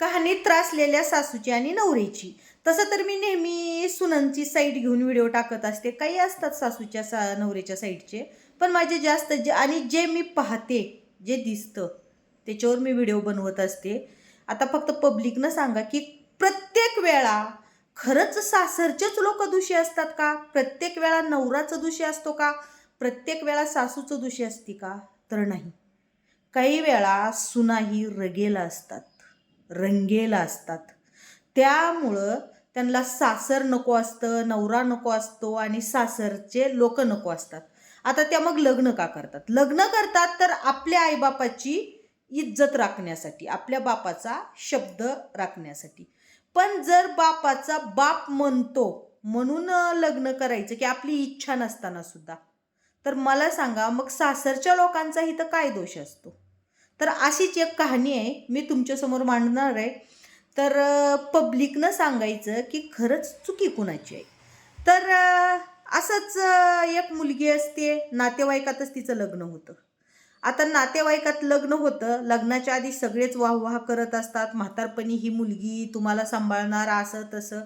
कहाणी त्रासलेल्या सासूची आणि नवऱ्याची तसं तर मी नेहमी सुनंची साईड घेऊन व्हिडिओ टाकत असते. काही असतात सासूच्या सा नवऱ्याच्या साईडचे पण माझे जास्त जे आणि जे मी पाहते जे दिसतं त्याच्यावर मी व्हिडिओ बनवत असते. आता फक्त पब्लिकनं सांगा की प्रत्येक वेळा खरंच सासरचेच लोक दोषी असतात का? प्रत्येक वेळा नवराचं दोषी असतो का? प्रत्येक वेळा सासूचं दोषी असते का? तर नाही. काही वेळा सुनाही रगेला असतात. रंगेला असतात. त्यामुळं त्यांना सासर नको असतं नवरा नको असतो आणि सासरचे लोक नको असतात. आता त्या मग लग्न का करतात? लग्न करतात तर आपल्या आईबापाची इज्जत राखण्यासाठी आपल्या बापाचा शब्द राखण्यासाठी. पण जर बापाचा बाप म्हणतो म्हणून लग्न करायचं की आपली इच्छा नसताना सुद्धा तर मला सांगा मग सासरच्या लोकांचा तर काय दोष असतो? तर अशीच एक कहाणी आहे मी तुमच्यासमोर मांडणार आहे. तर पब्लिकनं सांगायचं की खरंच चुकी कुणाची आहे? तर असंच एक मुलगी असते नातेवाईकातच तिचं लग्न होतं. आता नातेवाईकात लग्न होतं लग्नाच्या आधी सगळेच वाह वाह करत असतात म्हातारपणी ही मुलगी तुम्हाला सांभाळणार असं तसं.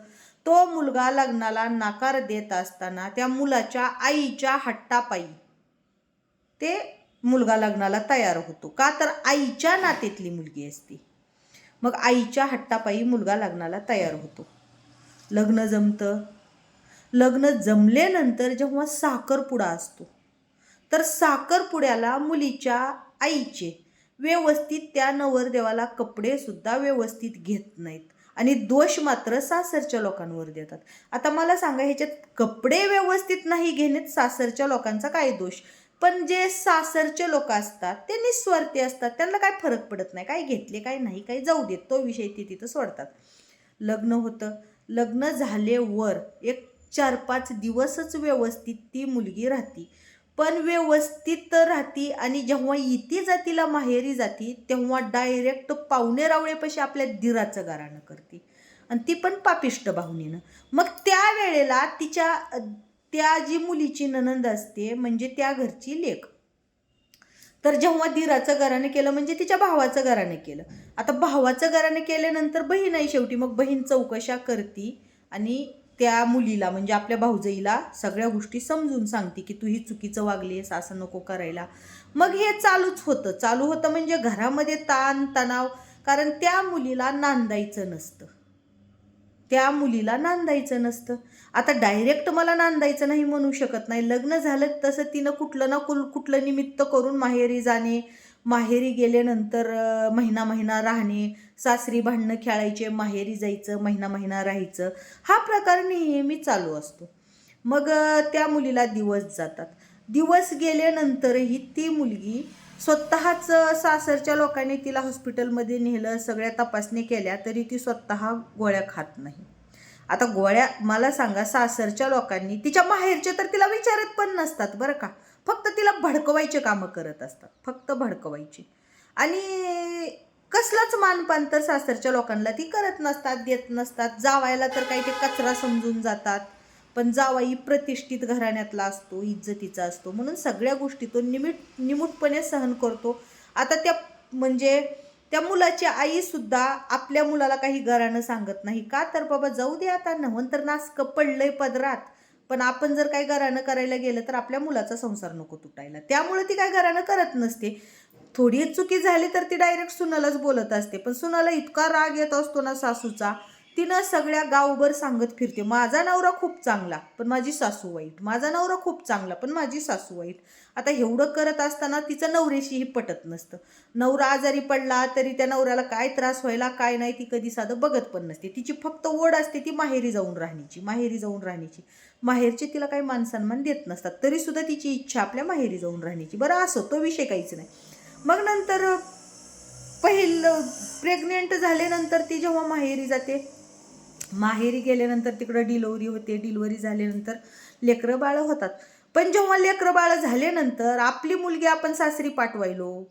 तो मुलगा लग्नाला नकार देत असताना त्या मुलाच्या आईच्या हट्टापायी ते मुलगा लग्नाला तयार होतो. का तर आईच्या नातेतली मुलगी असते. मग आईच्या हट्टापायी मुलगा लग्नाला तयार होतो. लग्न जमतं. लग्न जमल्यानंतर जेव्हा साखरपुडा असतो तर साखरपुड्याला मुलीच्या आईचे व्यवस्थित त्या नवरदेवाला कपडेसुद्धा व्यवस्थित घेत नाहीत. आणि दोष मात्र सासरच्या लोकांवर देतात. आता मला सांगा ह्याच्यात कपडे व्यवस्थित नाही घेण्यात सासरच्या लोकांचा काय दोष? पण जे सासरचे लोक असतात ते निस्वार्थी असतात त्यांना काय फरक पडत नाही काय घेतले काय नाही काय जाऊ देत तो विषय ते तिथं सोडतात. लग्न होतं लग्न झाल्यावर एक चार पाच दिवसच व्यवस्थित ती मुलगी राहती. पण व्यवस्थित राहती आणि जेव्हा इथे जातीला माहेरी जाती तेव्हा डायरेक्ट पाहुणे रावळेपाशी आपल्या दिराचं गाराणं करते. आणि ती पण पापिष्ट भावनेनं मग त्या वेळेला तिच्या त्या जी मुलीची ननंद असते म्हणजे त्या घरची लेख तर जेव्हा दिराचं घराने केलं म्हणजे तिच्या भावाचं घराने केलं. आता भावाचं घराने केल्यानंतर बहीण आहे शेवटी मग बहीण चौकशा करती आणि त्या मुलीला म्हणजे आपल्या भाऊजईला सगळ्या गोष्टी समजून सांगते की तू ही चुकीचं वागलीस असं नको करायला. मग हे चालूच होतं. चालू होतं म्हणजे घरामध्ये ताण तणाव कारण त्या मुलीला नांदायचं नसतं. त्या मुलीला नांदायचं नसतं. आता डायरेक्ट मला नांदायचं नाही म्हणू शकत नाही. लग्न झालं तसं तिनं कुठलं ना कुल कुठलं निमित्त करून माहेरी जाणे माहेरी गेल्यानंतर महिना महिना राहणे सासरी भांडणं खेळायचे माहेरी जायचं महिना महिना राहायचं हा प्रकार नेहमी चालू असतो. मग त्या मुलीला दिवस जातात. दिवस गेल्यानंतरही ती मुलगी स्वतःच सासरच्या लोकांनी तिला हॉस्पिटलमध्ये नेलं सगळ्या तपासणी केल्या तरी ती स्वतः गोळ्या खात नाही. आता गोळ्या मला सांगा सासरच्या लोकांनी तिच्या माहेरचे तर तिला विचारत पण नसतात बरं का. फक्त तिला भडकवायचे कामं करत असतात फक्त भडकवायची. आणि कसलंच मानपान तर सासरच्या लोकांना ती करत नसतात देत नसतात. जावायला तर काही ते कचरा समजून जातात. पण जावाई प्रतिष्ठित घराण्यातला असतो इज्जतीचा असतो. म्हणून सगळ्या गोष्टी तो निमिट निमूटपणे सहन करतो. आता त्या म्हणजे त्या मुलाची आईसुद्धा आपल्या मुलाला काही घरानं सांगत नाही का? तर बाबा जाऊ दे आता नवंतर नासकं पडलंय पदरात. पण आपण जर काही घरानं करायला गेलं तर आपल्या मुलाचा संसार नको तुटायला. त्यामुळे ती काय घरानं करत नसते. थोडी चुकी झाली तर ती डायरेक्ट सुनालाच बोलत असते. पण सुनाला इतका राग येत असतो ना सासूचा. तिनं सगळ्या गावभर सांगत फिरते. माझा नवरा खूप चांगला पण माझी सासू वाईट. माझा नवरा खूप चांगला पण माझी सासू वाईट. आता एवढं करत असताना तिचं नवऱ्याशीही पटत नसतं. नवरा आजारी पडला तरी त्या नवऱ्याला काय त्रास व्हायला काय नाही ती कधी साधं बघत पण नसते. तिची फक्त ओढ असते ती माहेरी जाऊन राहण्याची माहेरी जाऊन राहण्याची. माहेरचे तिला काही मानसन्मान देत नसतात. तरीसुद्धा तिची इच्छा आपल्या माहेरी जाऊन राहण्याची. बरं असो तो विषय काहीच नाही. मग नंतर पहिलं प्रेग्नेंट झाल्यानंतर ती जेव्हा माहेरी जाते माहेरी गेल्यानंतर तिकडं डिलिव्हरी होते डिलिव्हरी झाल्यानंतर लेकरं बाळं होतात. पण जेव्हा लेकरं बाळं झाल्यानंतर आपली मुलगी आपण सासरी पाठवायलो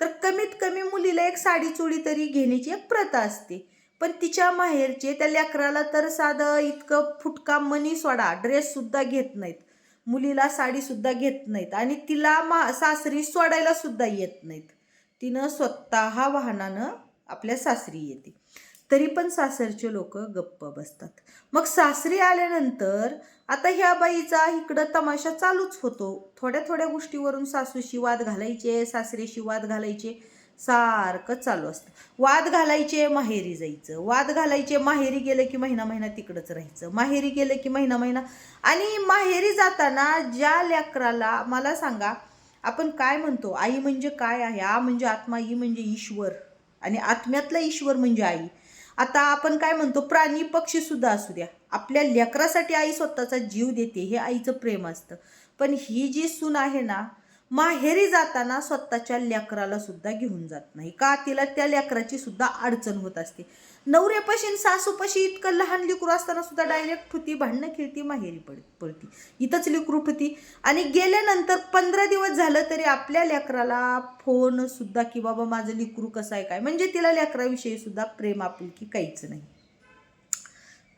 तर कमीत कमी मुलीला एक साडी चोळी तरी घेण्याची एक प्रथा असते. पण तिच्या माहेरचे त्या लेकराला तर साधं इतकं फुटका मनी सोडा ड्रेससुद्धा घेत नाहीत. मुलीला साडीसुद्धा घेत नाहीत आणि तिला मा सासरी सोडायला सुद्धा येत नाहीत. तिनं स्वतः वाहनानं आपल्या सासरी येते. तरी पण सासरचे लोक गप्प बसतात. मग सासरी आल्यानंतर आता ह्या बाईचा इकडं तमाशा चालूच होतो. थोड्या थोड्या गोष्टीवरून सासूशी वाद घालायचे सासरेशी वाद घालायचे सारखं चालू असतं. वाद घालायचे माहेरी जायचं. वाद घालायचे माहेरी गेलं की महिना महिना तिकडंच राहायचं. माहेरी गेलं की महिना महिना. आणि माहेरी जाताना ज्या लेकराला मला सांगा आपण काय म्हणतो? आई म्हणजे काय आहे? आ म्हणजे आत्मा ई म्हणजे ईश्वर. आणि आत्म्यातला ईश्वर म्हणजे आई. आता आपण काय म्हणतो प्राणी पक्षी सुद्धा असू द्या. आपल्या लेकरासाठी आई स्वतःचा जीव देते हे आईचं प्रेम असतं. पण ही जी सून आहे ना माहेरी जाताना स्वतःच्या लेकराला सुद्धा घेऊन जात नाही. का? तिला त्या लेकराची सुद्धा अडचण होत असते. नवऱ्यापाशी सासूपाशी इतकं लहान लेकरू असताना सुद्धा डायरेक्ट ठुती भांडणं खेळती माहेरी पड पडती. इथंच लेकरू ठुती. आणि गेल्यानंतर पंधरा दिवस झालं तरी आपल्या लेकराला फोन सुद्धा की बाबा माझं लेकरू कसं आहे काय? म्हणजे तिला लेकराविषयी सुद्धा प्रेम आपुलकी काहीच नाही.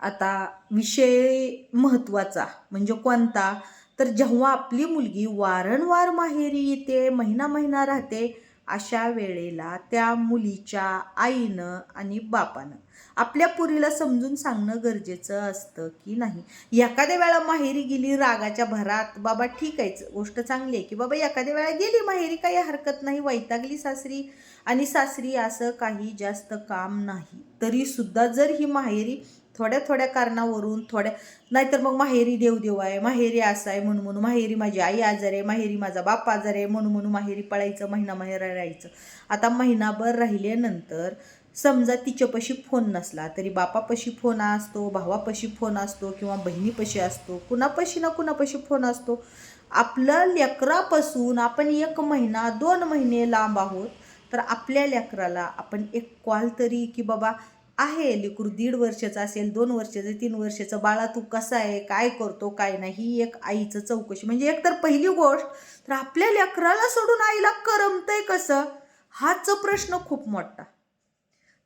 आता विषय महत्त्वाचा. म्हणजे कोणता? तर जेव्हा आपली मुलगी वारंवार माहेरी येते महिना महिना राहते अशा वेळेला त्या मुलीच्या आईनं आणि बापानं आपल्या पुरीला समजून सांगणं गरजेचं असतं की नाही? एखाद्या वेळा माहेरी गेली रागाच्या भरात बाबा ठीक आहे गोष्ट चांगली आहे की बाबा एखाद्या वेळा गेली माहेरी काही हरकत नाही वैतागली सासरी आणि सासरी असं काही जास्त काम नाही. तरीसुद्धा जर ही माहेरी थोड्या थोड्या कारणावरून थोड्या नाहीतर मग माहेरी देवदेव आहे माहेरी असं आहे म्हणून म्हणून माहेरी माझी आई आजार आहे माहेरी माझा बाप आजार आहे म्हणून म्हणून माहेरी पळायचं महिना माहेर राहायचं. आता महिनाभर राहिल्यानंतर समजा तिच्यापाशी फोन नसला तरी बापापाशी फोन असतो भावापाशी फोन असतो किंवा बहिणीपाशी असतो कुणापाशी ना कुणापाशी फोन असतो. आपलं लेकरापासून आपण एक महिना दोन महिने लांब आहोत तर आपल्या लेकराला आपण एक कॉल तरी की बाबा आहे लेकरू दीड वर्षाचं असेल दोन वर्षाचं तीन वर्षाचं बाळा तू कसा आहे काय करतो काय नाही ही एक आईचं चौकशी. म्हणजे एकतर पहिली गोष्ट तर आपल्या लेकराला सोडून आईला करमतंय कसं? हाच प्रश्न खूप मोठा.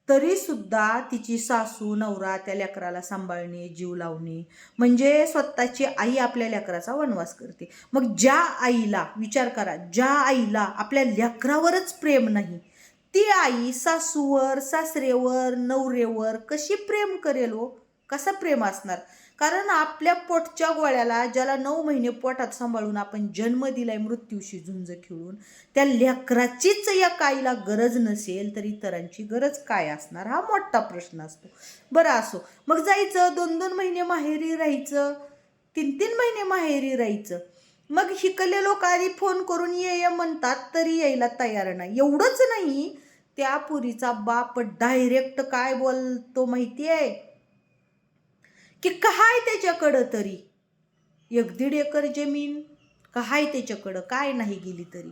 तरीसुद्धा तिची सासू नवरा त्या लेकराला सांभाळणे जीव लावणे म्हणजे स्वतःची आई आपल्या लेकराचा वनवास करते. मग ज्या आईला विचार करा ज्या आईला आपल्या लेकरावरच प्रेम नाही ती आई सासूवर सासरेवर नवरेवर कशी प्रेम करेल हो? कसं प्रेम असणार? कारण आपल्या पोटच्या गोळ्याला ज्याला नऊ महिने पोटात सांभाळून आपण जन्म दिलाय मृत्यूशी झुंज खेळून त्या लेकराचीच या काईला गरज नसेल तर इतरांची गरज काय असणार? हा मोठा प्रश्न असतो. बरं असो. मग जायचं दोन दोन महिने माहेरी राहायचं तीन तीन महिने माहेरी राहायचं. मग हिकले लोक आधी फोन करून ये ये म्हणतात तरी यायला तयार नाही. एवढंच नाही त्या पुरीचा बाप डायरेक्ट काय बोलतो माहिती आहे की काय त्याच्याकडं तरी? एक दीड एकर जमीन काय त्याच्याकडं? काय नाही गेली तरी?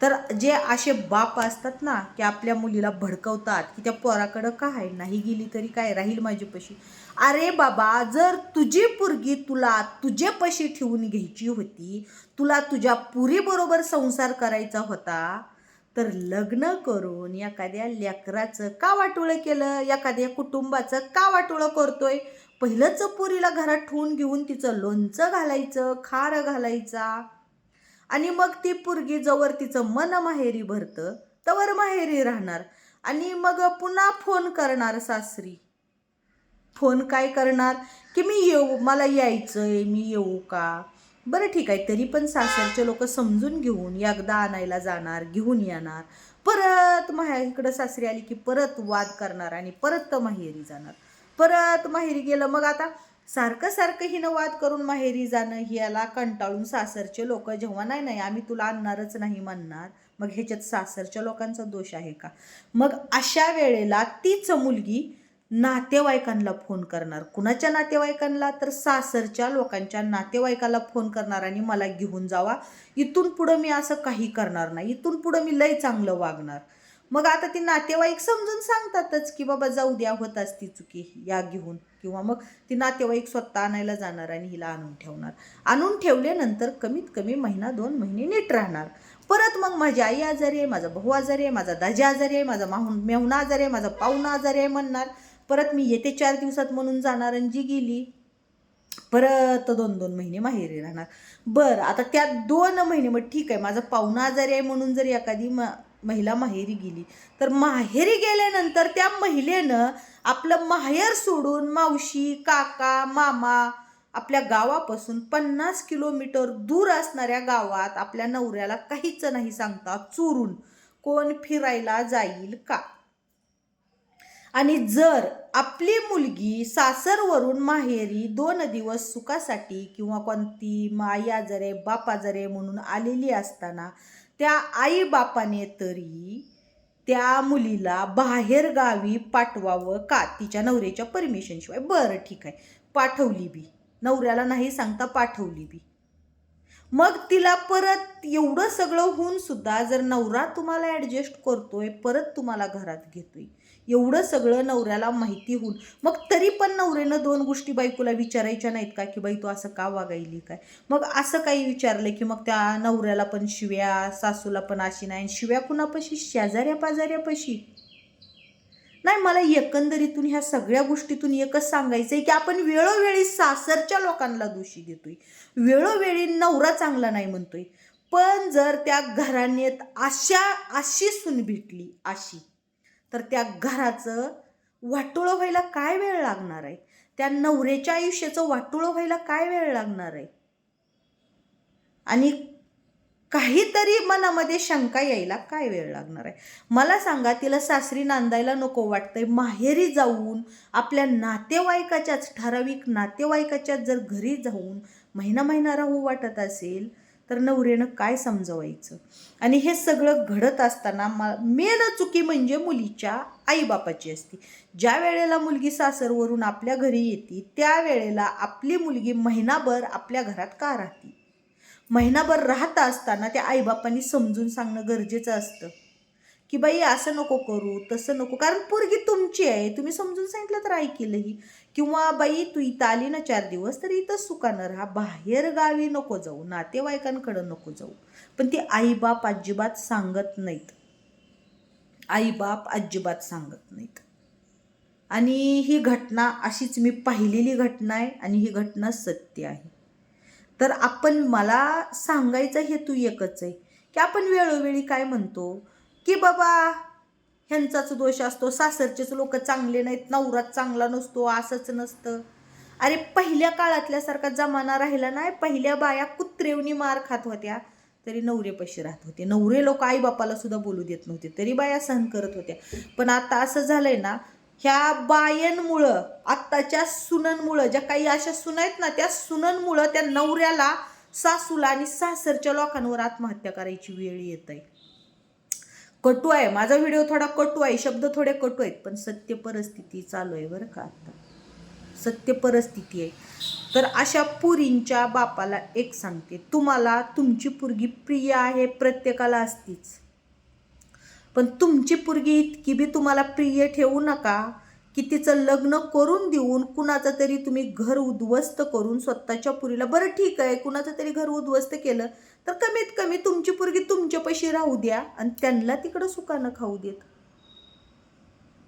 तर जे असे बाप असतात ना की आपल्या मुलीला भडकवतात की त्या पोराकडं काय नाही गेली तरी काय राहील माझ्यापाशी अरे बाबा जर तुझी पुरगी तुला तुझेपाशी ठेवून घ्यायची होती तुला तुझ्या पुरीबरोबर संसार करायचा होता तर लग्न करून एखाद्या लेकराचं का वाटोळं केलं? एखाद्या कुटुंबाचं का वाटोळं करतोय? पहिलंच पुरीला घरात ठेवून घेऊन तिचं लोणचं घालायचं खार घालायचा. आणि मग ती पुरगी जवळ तिचं मन माहेरी भरतं तवर माहेरी राहणार. आणि मग पुन्हा फोन करणार सासरी. फोन काय करणार? की मी येऊ मला यायचं आहे मी येऊ का? बरं ठीक आहे तरी पण सासरचे लोक समजून घेऊन एकदा आणायला जाणार घेऊन येणार. परत माहे इकडं सासरी आली की परत वाद करणार आणि परत माहेरी जाणार. परत माहेरी गेलं मग आता सारखं सारखं हिनं वाद करून माहेरी जाणं याला कंटाळून सासरचे लोक जेव्हा नाही नाही आम्ही तुला आणणारच नाही म्हणणार. मग ह्याच्यात सासरच्या लोकांचा दोष आहे का? मग अशा वेळेला तीच मुलगी नातेवाईकांना फोन करणार. कुणाच्या नातेवाईकांना? तर सासरच्या लोकांच्या नातेवाईकाला फोन करणार आणि मला घेऊन जावा. इथून पुढं मी असं काही करणार नाही. इथून पुढं मी लय चांगलं वागणार. मग आता ती नातेवाईक समजून सांगतातच की बाबा जाऊ द्या होत असती चुकी या घेऊन. किंवा मग ती नातेवाईक स्वतः आणायला जाणार आणि हिला आणून ठेवणार. आणून ठेवल्यानंतर कमीत कमी महिना दोन महिने नीट राहणार. परत मग माझी आई आजारी आहे माझा भाऊ आजारी आहे माझा दाजी आजारी आहे माझा माहून मेहुणा आजारी आहे माझा पाहुणा आजारी आहे म्हणणार. परत मी येते चार दिवसात म्हणून जाणार आणि जी गेली परत दोन दोन महिने माहेरी राहणार. बरं आता त्या दोन महिने मग ठीक आहे माझा पाहुणा आजारी आहे म्हणून जर एखादी म महिला माहेरी गेली. तर माहेरी गेल्यानंतर त्या महिलेनं आपलं माहेर सोडून मावशी काका मामा आपल्या गावापासून पन्नास किलोमीटर दूर असणाऱ्या गावात आपल्या नवऱ्याला काहीच नाही सांगता चोरून कोण फिरायला जाईल का? आणि जर आपली मुलगी सासरवरून माहेरी दोन दिवस सुखासाठी किंवा कोणती माई आजारे बाप आजारे म्हणून आलेली असताना त्या आई बापाने तरी त्या मुलीला बाहेर गावी पाठवावं का? तिच्या नवऱ्याच्या परमिशनशिवाय. बरं ठीक आहे. पाठवली बी. नवऱ्याला नाही सांगता पाठवली बी. मग तिला परत एवढं सगळं होऊन सुद्धा जर नवरा तुम्हाला ॲडजस्ट करतोय परत तुम्हाला घरात घेतोय एवढं सगळं नवऱ्याला माहिती होऊन. मग तरी पण नवऱ्यानं दोन गोष्टी बायकोला विचारायच्या नाहीत का की बाई तू असं का वागायली काय? मग असं काही विचारलं की मग त्या नवऱ्याला पण शिव्या सासूला पण अशी नाही आणि शिव्या कुणापाशी? शेजाऱ्या पाजाऱ्यापाशी नाही मला एकंदरीतून ह्या सगळ्या गोष्टीतून एकच सांगायचं आहे की आपण वेळोवेळी सासरच्या लोकांना दोषी देतोय. वेळोवेळी नवरा चांगला नाही म्हणतोय. पण जर त्या घराण्यात अशा अशी सून भेटली अशी तर त्या घराचं वाटोळं व्हायला काय वेळ लागणार आहे? त्या नवऱ्याच्या आयुष्याचं वाटोळं व्हायला काय वेळ लागणार आहे? आणि काहीतरी मनामध्ये शंका यायला काय वेळ लागणार आहे? मला सांगा तिला सासरी नांदायला नको वाटतंय. माहेरी जाऊन आपल्या नातेवाईकाच्याच ठराविक नातेवाईकाच्याच जर घरी जाऊन महिना महिना राहू वाटत असेल तर नवऱ्यानं काय समजवायचं? आणि हे सगळं घडत असताना मा मेन चुकी म्हणजे मुलीच्या आईबापाची असते. ज्या वेळेला मुलगी सासरवरून आपल्या घरी येते त्यावेळेला आपली मुलगी महिनाभर आपल्या घरात का राहते? महिनाभर राहत असताना त्या आईबापांनी समजून सांगणं गरजेचं असतं. की बाई असं नको करू तसं नको कारण पोरगी तुमची आहे तुम्ही समजून सांगितलं तर ऐकेलही. किंवा बाई तू इथं आली ना चार दिवस तर इथं सुकानं राहा. बाहेर गावी नको जाऊ नातेवाईकांकडं नको जाऊ. पण ती आईबाप अजिबात सांगत नाहीत. आईबाप अजिबात सांगत नाहीत. आणि ही घटना अशीच मी पाहिलेली घटना आहे आणि ही घटना सत्य आहे. तर आपण मला सांगायचा हेतू एकच आहे की आपण वेळोवेळी काय म्हणतो? की बाबा ह्यांचाच दोष असतो. सासरचेच लोक चांगले नाहीत नवराच चांगला नसतो असंच नसतं. अरे पहिल्या काळातल्यासारखा जमाना राहिला नाही. पहिल्या बाया कुत्रेवनी मार खात होत्या. तरी नवरेपाशी राहत होते. नवरे लोक आईबापाला सुद्धा बोलू देत नव्हते. तरी बाया सहन करत होत्या. पण आता असं झालंय ना ह्या बायांमुळं आत्ताच्या सुनंमुळं ज्या काही अशा सुन आहेत ना त्या सुनंमुळं त्या नवऱ्याला सासूला आणि सासरच्या लोकांवर आत्महत्या करायची वेळ येत आहे. कटू आहे. माझा व्हिडिओ थोडा कटू आहे. शब्द थोडे कटू आहेत. पण सत्य परिस्थिती चालू आहे बरं का आता. सत्य परिस्थिती आहे. तर अशा पुरींच्या बापाला एक सांगते. तुम्हाला तुमची पुरगी प्रिय आहे प्रत्येकाला असतीच. पण तुमची पुरगी इतकी बी तुम्हाला प्रिय ठेवू नका की तिचं लग्न करून देऊन कुणाचं तरी तुम्ही घर उद्ध्वस्त करून स्वतःच्या पुरीला बरं ठीक आहे कुणाचं तरी घर उद्ध्वस्त केलं तर कमीत कमी तुमची पुरगी तुमच्यापाशी राहू द्या आणि त्यांना तिकडं सुकानं खाऊ देत.